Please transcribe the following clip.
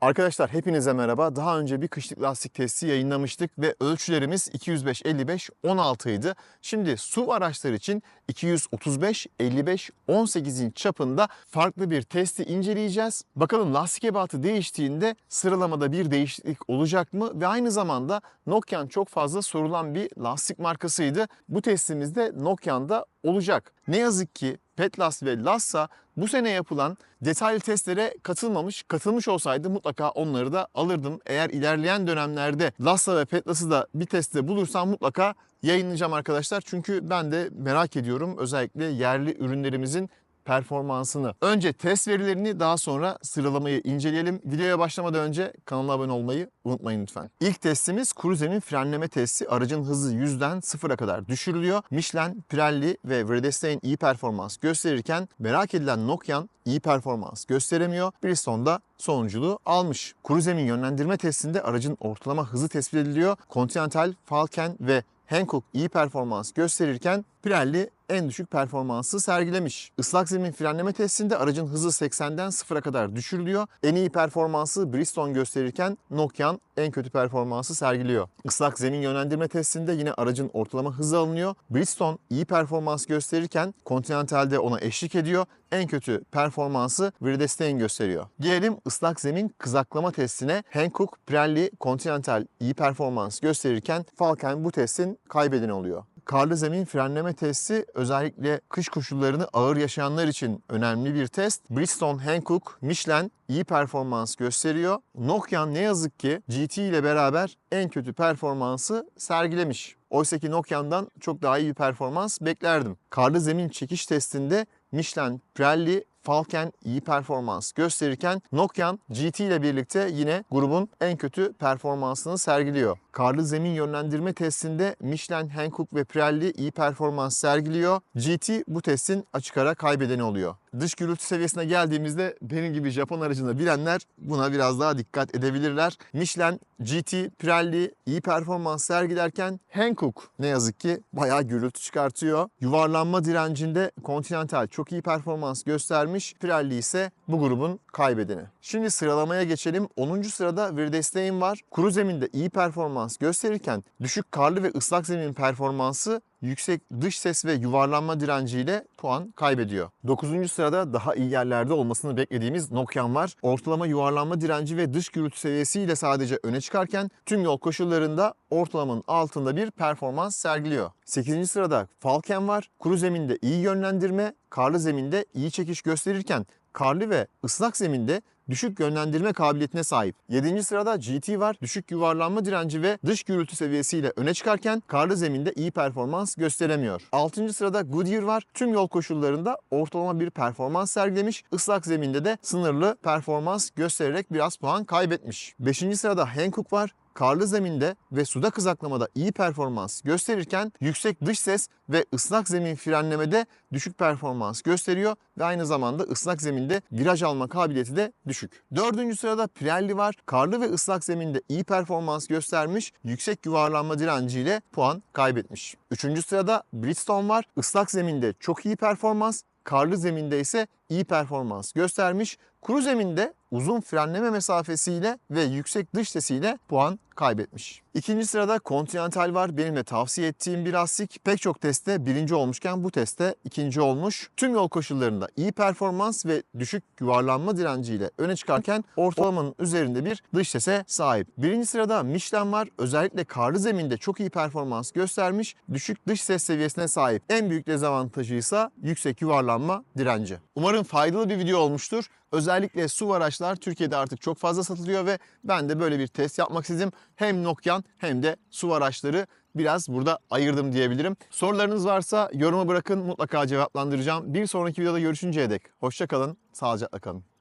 Arkadaşlar hepinize merhaba. Daha önce bir kışlık lastik testi yayınlamıştık ve ölçülerimiz 205 55 16 idi. Şimdi SUV araçlar için 235 55 18'in çapında farklı bir testi inceleyeceğiz. Bakalım lastik ebatı değiştiğinde sıralamada bir değişiklik olacak mı ve aynı zamanda Nokian çok fazla sorulan bir lastik markasıydı. Bu testimizde Nokian'da olacak. Ne yazık ki Petlas ve Lassa bu sene yapılan detaylı testlere katılmamış. Katılmış olsaydı mutlaka onları da alırdım. Eğer ilerleyen dönemlerde Lassa ve Petlas'ı da bir testte bulursam mutlaka yayınlayacağım arkadaşlar. Çünkü ben de merak ediyorum özellikle yerli ürünlerimizin performansını. Önce test verilerini daha sonra sıralamayı inceleyelim. Videoya başlamadan önce kanala abone olmayı unutmayın lütfen. İlk testimiz Cruise'nin frenleme testi. Aracın hızı 100'den 0'a kadar düşürülüyor. Michelin, Pirelli ve Vredestein iyi performans gösterirken merak edilen Nokian iyi performans gösteremiyor. Bridgestone da sonunculuğu almış. Cruise'nin yönlendirme testinde aracın ortalama hızı tespit ediliyor. Continental, Falcon ve Hankook iyi performans gösterirken Pirelli en düşük performansı sergilemiş. Islak zemin frenleme testinde aracın hızı 80'den 0'a kadar düşürülüyor. En iyi performansı Bridgestone gösterirken Nokian en kötü performansı sergiliyor. Islak zemin yönlendirme testinde yine aracın ortalama hızı alınıyor. Bridgestone iyi performans gösterirken Continental'de ona eşlik ediyor. En kötü performansı Vredestein gösteriyor. Gelelim ıslak zemin kızaklama testine. Hankook, Pirelli, Continental iyi performans gösterirken Falcon bu testin kaybedeni oluyor. Karlı zemin frenleme testi özellikle kış koşullarını ağır yaşayanlar için önemli bir test. Bridgestone, Hankook, Michelin iyi performans gösteriyor. Nokian ne yazık ki GT ile beraber en kötü performansı sergilemiş. Oysa ki Nokian'dan çok daha iyi bir performans beklerdim. Karlı zemin çekiş testinde Michelin, Pirelli, Falcon iyi performans gösterirken Nokian GT ile birlikte yine grubun en kötü performansını sergiliyor. Karlı zemin yönlendirme testinde Michelin, Hankook ve Pirelli iyi performans sergiliyor. GT bu testin açık ara kaybedeni oluyor. Dış gürültü seviyesine geldiğimizde benim gibi Japon aracını bilenler buna biraz daha dikkat edebilirler. Michelin, GT, Pirelli iyi performans sergilerken Hankook ne yazık ki bayağı gürültü çıkartıyor. Yuvarlanma direncinde Continental çok iyi performans göstermiş. Pirelli ise bu grubun kaybedeni. Şimdi sıralamaya geçelim. 10. sırada Vredestein var. Kuru zeminde iyi performans gösterirken düşük karlı ve ıslak zemin performansı yüksek dış ses ve yuvarlanma direnciyle puan kaybediyor. 9. sırada daha iyi yerlerde olmasını beklediğimiz Nokian var. Ortalama yuvarlanma direnci ve dış gürültü seviyesiyle sadece öne çıkarken tüm yol koşullarında ortalamanın altında bir performans sergiliyor. 8. sırada Falcon var. Kuru zeminde iyi yönlendirme, karlı zeminde iyi çekiş gösterirken karlı ve ıslak zeminde düşük yönlendirme kabiliyetine sahip. 7. sırada GT var. Düşük yuvarlanma direnci ve dış gürültü seviyesiyle öne çıkarken karlı zeminde iyi performans gösteremiyor. 6. sırada Goodyear var. Tüm yol koşullarında ortalama bir performans sergilemiş. Islak zeminde de sınırlı performans göstererek biraz puan kaybetmiş. 5. sırada Hankook var karlı zeminde ve suda kızaklamada iyi performans gösterirken yüksek dış ses ve ıslak zemin frenlemede düşük performans gösteriyor ve aynı zamanda ıslak zeminde viraj alma kabiliyeti de düşük. Dördüncü sırada Pirelli var. Karlı ve ıslak zeminde iyi performans göstermiş, yüksek yuvarlanma direnciyle puan kaybetmiş. Üçüncü sırada Bridgestone var. Islak zeminde çok iyi performans, karlı zeminde ise iyi performans göstermiş. Kuru zeminde uzun frenleme mesafesiyle ve yüksek dış sesiyle puan kaybetmiş. İkinci sırada Continental var. Benim de tavsiye ettiğim bir lastik. Pek çok testte birinci olmuşken bu testte ikinci olmuş. Tüm yol koşullarında iyi performans ve düşük yuvarlanma direnciyle öne çıkarken ortalamanın üzerinde bir dış sese sahip. Birinci sırada Michelin var. Özellikle karlı zeminde çok iyi performans göstermiş. Düşük dış ses seviyesine sahip. En büyük dezavantajı ise yüksek yuvarlanma direnci. Umarım faydalı bir video olmuştur. Özellikle SUV araçlar Türkiye'de artık çok fazla satılıyor ve ben de böyle bir test yapmak istedim. Hem Nokian hem de SUV araçları biraz burada ayırdım diyebilirim. Sorularınız varsa yoruma bırakın mutlaka cevaplandıracağım. Bir sonraki videoda görüşünceye dek hoşça kalın, sağlıcakla kalın.